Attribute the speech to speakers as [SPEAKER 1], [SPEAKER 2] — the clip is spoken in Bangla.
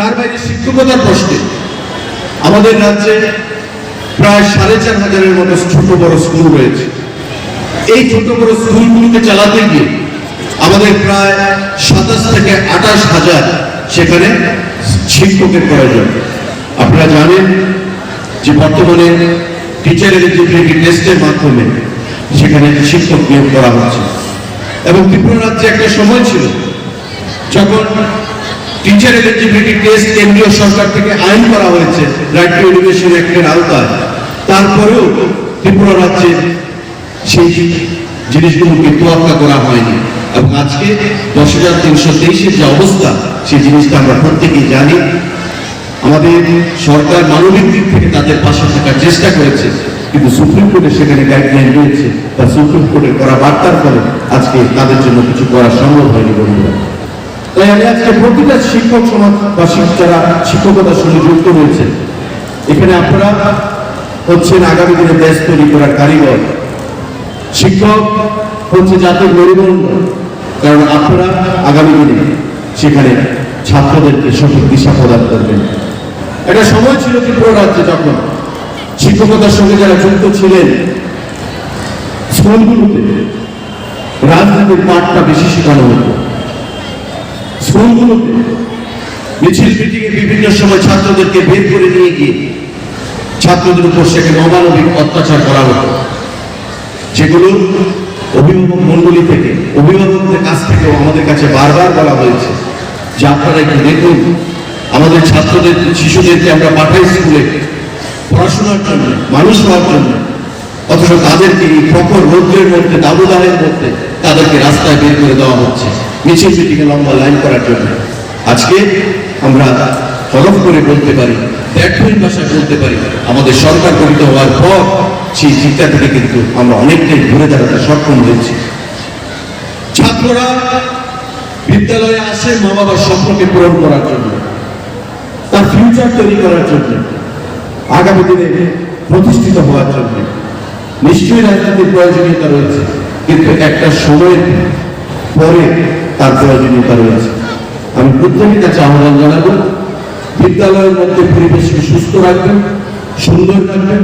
[SPEAKER 1] তার বাইরে শিক্ষকতার প্রশ্নে আমাদের রাজ্যে প্রায় সাড়ে চার হাজারের মতো ছোট বড় স্কুল রয়েছে। এই ছোট বড় স্কুলগুলিকে চালাতে গিয়ে আমাদের প্রায় সাতাশ থেকে আঠাশ হাজার সেখানে শিক্ষকের প্রয়োজন। আপনারা জানেন যে বর্তমানে টিচার এলিজিবিলিটি টেস্টের মাধ্যমে সেখানে শিক্ষক নিয়োগ করা হচ্ছে। এবং ত্রিপুরা রাজ্যে একটা সময় ছিল যখন টিচার এলিজিবিলিটি টেস্ট কেন্দ্রীয় সরকার থেকে আইন করা হয়েছে টু এডুকেশন অ্যাক্টের আওতায়। তারপরেও ত্রিপুরা রাজ্যে সেই জিনিসগুলোকে তোয়াক্কা করা হয়নি। এবং আজকে দশ হাজার তিনশো তেইশের যে অবস্থা, সেই জিনিসটা আমরা প্রত্যেকেই জানি। আমাদের সরকার মানবিক দিক থেকে তাদের পাশে থাকার চেষ্টা করেছে, কিন্তু সুপ্রিম কোর্টে সেখানে গাইডলাইন রয়েছে তা সুপ্রিম কোর্টের করা বার্তার ফলে আজকে তাদের জন্য কিছু করা সম্ভব হয়নি বন্ধুরা। তাই আমি আজকে প্রতিটা শিক্ষক সমাজ বা শিক- যারা শিক্ষকতার সঙ্গে যুক্ত রয়েছে। এখানে আপনারা হচ্ছেন আগামী দিনে দেশ তৈরি করার কারিগর। শিক্ষক হচ্ছে জাতির মেরুদণ্ড, কারণ আপনারা আগামী দিনে সেখানে ছাত্রদেরকে সঠিক দিশা প্রদান করবেন। একটা সময় ছিল ত্রিপুরা রাজ্যে যখন শিক্ষকতার সঙ্গে যারা যুক্ত ছিলেন, স্কুলগুলোতে রাজনীতির পাঠটা বেশি শেখানো হতো। স্কুলগুলোতে মিছিল মিটিং এ বিভিন্ন সময় ছাত্রদেরকে বের করে নিয়ে গিয়ে ছাত্রদের উপর সেখানে অমানবিক অত্যাচার করা হতো। যেগুলো অভিভাবক মন্ডলী থেকে, অভিভাবকদের কাছ থেকেও আমাদের কাছে বারবার বলা হয়েছে যে আপনারা একটু দেখুন, আমাদের ছাত্রদের, শিশুদেরকে আমরা পাঠাই স্কুলে পড়াশোনার জন্য, মানুষ হওয়ার জন্য। অথচ তাদেরকে এই প্রখর রৌদ্রের মধ্যে, দাবদাহের মধ্যে তাদেরকে রাস্তায় বের করে দেওয়া হচ্ছে। মিছিল মিটিংয়ে লম্বা লাইন করার জন্য। আজকে আমরা হরফ করে বলতে পারি ব্যর্থহীন ভাষায় বলতে পারি, আমাদের সরকার গঠিত হওয়ার পর সেই চিন্তা থেকে কিন্তু আমরা অনেকটাই ঘুরে দাঁড়াতে সক্ষম হয়েছি। ছাত্ররা বিদ্যালয়ে আসে মা বাবার স্বপ্নকে পূরণ করার জন্য, তার ফিউচার তৈরি করার জন্য, আগামী দিনে প্রতিষ্ঠিত হওয়ার জন্য। নিশ্চয়ই রাজনীতির প্রয়োজনীয়তা রয়েছে, কিন্তু একটা সময়ের পরে তার প্রয়োজনীয়তা রয়েছে আমি প্রত্যেকের কাছে আহ্বান জানাব, বিদ্যালয়ের মধ্যে পরিবেশকে সুস্থ রাখবেন, সুন্দর রাখবেন